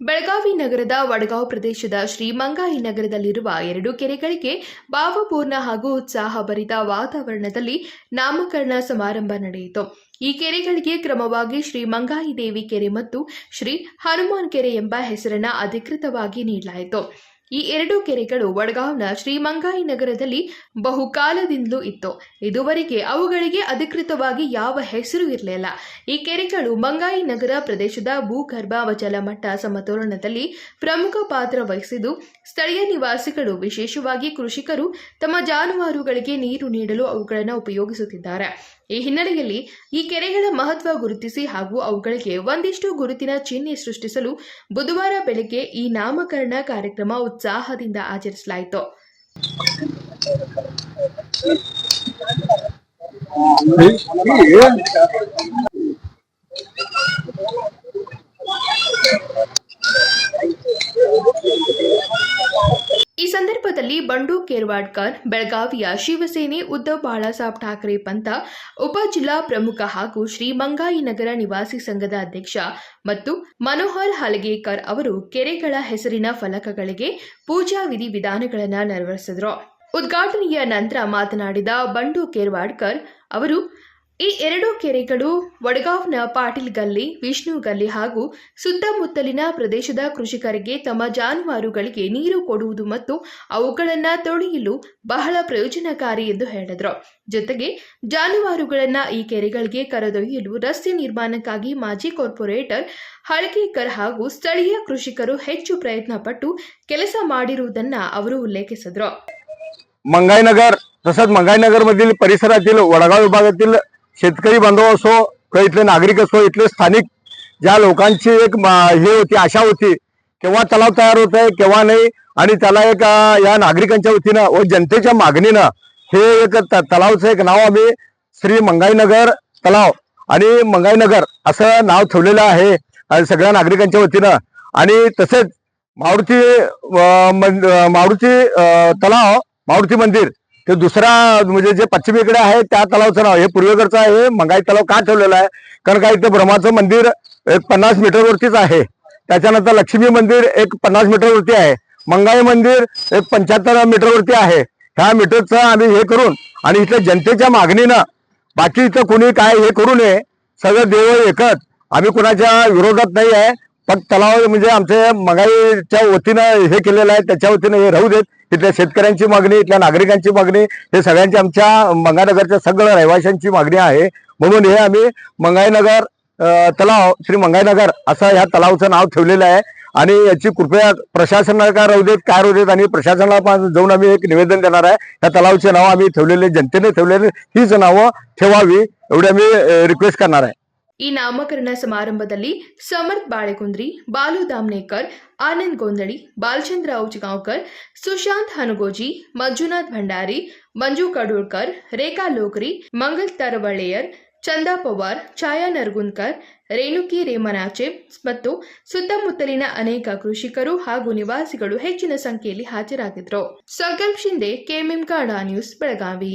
ಬೆಳಗಾವಿ ನಗರದ ವಡಗಾಂವ್ ಪ್ರದೇಶದ ಶ್ರೀ ಮಂಗಾಯಿ ನಗರದಲ್ಲಿರುವ ಎರಡು ಕೆರೆಗಳಿಗೆ ಭಾವಪೂರ್ಣ ಹಾಗೂ ಉತ್ಸಾಹಭರಿತ ವಾತಾವರಣದಲ್ಲಿ ನಾಮಕರಣ ಸಮಾರಂಭ ನಡೆಯಿತು. ಈ ಕೆರೆಗಳಿಗೆ ಕ್ರಮವಾಗಿ ಶ್ರೀ ಮಂಗಾಯಿ ದೇವಿ ಕೆರೆ ಮತ್ತು ಶ್ರೀ ಹನುಮಾನ್ ಕೆರೆ ಎಂಬ ಹೆಸರನ್ನ ಅಧಿಕೃತವಾಗಿ ನೀಡಲಾಯಿತು. ಈ ಎರಡು ಕೆರೆಗಳು ವಡ್ಗಾವ್ನ ಶ್ರೀಮಂಗಾಯಿ ನಗರದಲ್ಲಿ ಬಹುಕಾಲದಿಂದಲೂ ಇತ್ತು. ಇದುವರೆಗೆ ಅವುಗಳಿಗೆ ಅಧಿಕೃತವಾಗಿ ಯಾವ ಹೆಸರು ಇರಲಿಲ್ಲ. ಈ ಕೆರೆಗಳು ಮಂಗಾಯಿ ನಗರ ಪ್ರದೇಶದ ಭೂಗರ್ಭ ಮಟ್ಟ ಸಮತೋಲನದಲ್ಲಿ ಪ್ರಮುಖ ಪಾತ್ರ ವಹಿಸಿದ್ದು, ಸ್ಥಳೀಯ ನಿವಾಸಿಗಳು, ವಿಶೇಷವಾಗಿ ಕೃಷಿಕರು, ತಮ್ಮ ಜಾನುವಾರುಗಳಿಗೆ ನೀರು ನೀಡಲು ಅವುಗಳನ್ನು ಉಪಯೋಗಿಸುತ್ತಿದ್ದಾರೆ. ಈ ಹಿನ್ನೆಲೆಯಲ್ಲಿ ಈ ಕೆರೆಗಳ ಮಹತ್ವ ಗುರುತಿಸಿ ಹಾಗೂ ಅವುಗಳಿಗೆ ಒಂದಿಷ್ಟು ಗುರುತಿನ ಚಿಹ್ನೆ ಸೃಷ್ಟಿಸಲು ಬುಧವಾರ ಬೆಳಗ್ಗೆ ಈ ನಾಮಕರಣ ಕಾರ್ಯಕ್ರಮ ಉತ್ಸಾಹದಿಂದ ಆಚರಿಸಲಾಯಿತು ಸಂದರ್ಭದಲ್ಲಿ ಬಂಡು ಕೇರ್ವಾಡ್ಕರ್, ಬೆಳಗಾವಿಯ ಶಿವಸೇನೆ ಉದ್ದವ್ ಬಾಳಾಸಾಹೇಬ್ ಠಾಕ್ರೆ ಪಂಥ, ಉಪ ಜಿಲ್ಲಾ ಪ್ರಮುಖ ಹಾಗೂ ಶ್ರೀ ಮಂಗಾಯಿ ನಗರ ನಿವಾಸಿ ಸಂಘದ ಅಧ್ಯಕ್ಷ ಮತ್ತು ಮನೋಹರ್ ಹಲಗೇಕರ್ ಅವರು ಕೆರೆಗಳ ಹೆಸರಿನ ಫಲಕಗಳಿಗೆ ಪೂಜಾ ವಿಧಿ ವಿಧಾನಗಳನ್ನು ನೆರವೇರಿಸಿದರು. ಉದ್ಘಾಟನೆಯ ನಂತರ ಮಾತನಾಡಿದ ಬಂಡು ಕೇರ್ವಾಡ್ಕರ್ ಅವರು ಈ ಎರಡು ಕೆರೆಗಳು ವಡಗಾಂವ್ನ ಪಾಟೀಲ್ ಗಲ್ಲಿ ವಿಷ್ಣು ಗಲ್ಲಿ ಹಾಗೂ ಸುತ್ತಮುತ್ತಲಿನ ಪ್ರದೇಶದ ಕೃಷಿಕರಿಗೆ ತಮ್ಮ ಜಾನುವಾರುಗಳಿಗೆ ನೀರು ಕೊಡುವುದು ಮತ್ತು ಅವುಗಳನ್ನು ತೊಳೆಯಲು ಬಹಳ ಪ್ರಯೋಜನಕಾರಿ ಎಂದು ಹೇಳಿದರು ಜೊತೆಗೆ ಜಾನುವಾರುಗಳನ್ನು ಈ ಕೆರೆಗಳಿಗೆ ಕರೆದೊಯ್ಯಲು ರಸ್ತೆ ನಿರ್ಮಾಣಕ್ಕಾಗಿ ಮಾಜಿ ಕಾರ್ಪೊರೇಟರ್ ಹಳಕೇಕರ್ ಹಾಗೂ ಸ್ಥಳೀಯ ಕೃಷಿಕರು ಹೆಚ್ಚು ಪ್ರಯತ್ನ ಪಟ್ಟು ಕೆಲಸ ಮಾಡಿರುವುದನ್ನು ಅವರು ಉಲ್ಲೇಖಿಸಿದರು मंगाईनगर तसंच मंगाईनगर मधील परिसरातील वडगाव विभागातील शेतकरी बांधव असो किंवा इथले नागरिक असो इथले स्थानिक ज्या लोकांची एक हे होती आशा होती केव्हा तलाव तयार होत आहे केव्हा नाही आणि त्याला एक या नागरिकांच्या वतीनं व जनतेच्या मागणीनं हे एक त- तलावचं एक नाव आम्ही श्री मंगाईनगर तलाव आणि मंगाईनगर असं नाव ठेवलेलं आहे सगळ्या नागरिकांच्या वतीनं. आणि तसेच मारुती मन- मारुती तलाव मारुती मंदिर ते दुसरा म्हणजे जे पश्चिमेकडे आहे त्या तलावचं नाव हे पूर्वेकडचं आहे. मंगाई तलाव का ठेवलेला आहे? कारण का इथं ब्रह्माचं मंदिर एक पन्नास मीटरवरतीच आहे. त्याच्यानंतर लक्ष्मी मंदिर एक पन्नास मीटरवरती आहे. मंगाई मंदिर एक पंच्याहत्तर मीटरवरती आहे. ह्या मीटरचं आम्ही हे करून आणि इथल्या जनतेच्या मागणीनं बाकी इथं कोणी काय हे करू नये. सगळं देव एकच. आम्ही कुणाच्या विरोधात नाही आहे. पण तलाव म्हणजे आमचे मंगाईच्या वतीनं हे केलेलं आहे. त्याच्या वतीनं हे राहू देत. इथल्या शेतकऱ्यांची मागणी इथल्या नागरिकांची मागणी हे सगळ्यांची आमच्या मंगानगरच्या सगळ्या रहिवाशांची मागणी आहे. म्हणून हे आम्ही मंगाईनगर तलाव श्री मंगाईनगर असं ह्या तलावचं नाव ठेवलेलं आहे. आणि याची कृपया प्रशासनाला काय राहू देत काय राहू देत आणि प्रशासनाला पण जाऊन आम्ही एक निवेदन देणार आहे. या तलावचे नाव आम्ही ठेवलेले जनतेने ठेवलेले हीच नावं ठेवावी एवढी आम्ही रिक्वेस्ट करणार आहे. ಈ ನಾಮಕರಣ ಸಮಾರಂಭದಲ್ಲಿ ಸಮರ್ಥ್ ಬಾಳೆಕುಂದ್ರಿ, ಬಾಲು ದಾಮ್ನೇಕರ್, ಆನಂದ್ ಗೊಂದಳಿ, ಬಾಲಚಂದ್ರ ಔಚಗಾಂವ್ಕರ್, ಸುಶಾಂತ್ ಹನುಗೋಜಿ, ಮಂಜುನಾಥ್ ಭಂಡಾರಿ, ಮಂಜು ಕಡೂರ್ಕರ್ ರೇಖಾ ಲೋಕರಿ, ಮಂಗಲ್ ತರವಳೆಯರ್ ಚಂದಾ ಪವಾರ್, ಛಾಯಾ ನರ್ಗುನ್ಕರ್ ರೇಣುಕಿ ರೇಮನಾಚೆ ಮತ್ತು ಸುತ್ತಮುತ್ತಲಿನ ಅನೇಕ ಕೃಷಿಕರು ಹಾಗೂ ನಿವಾಸಿಗಳು ಹೆಚ್ಚಿನ ಸಂಖ್ಯೆಯಲ್ಲಿ ಹಾಜರಾಗಿದ್ದರು ಸಂಕಲ್ಪ್ ಶಿಂದೆ ಕೆಎಂಎಂ ಕಾಡಾ ನ್ಯೂಸ್, ಬೆಳಗಾವಿ.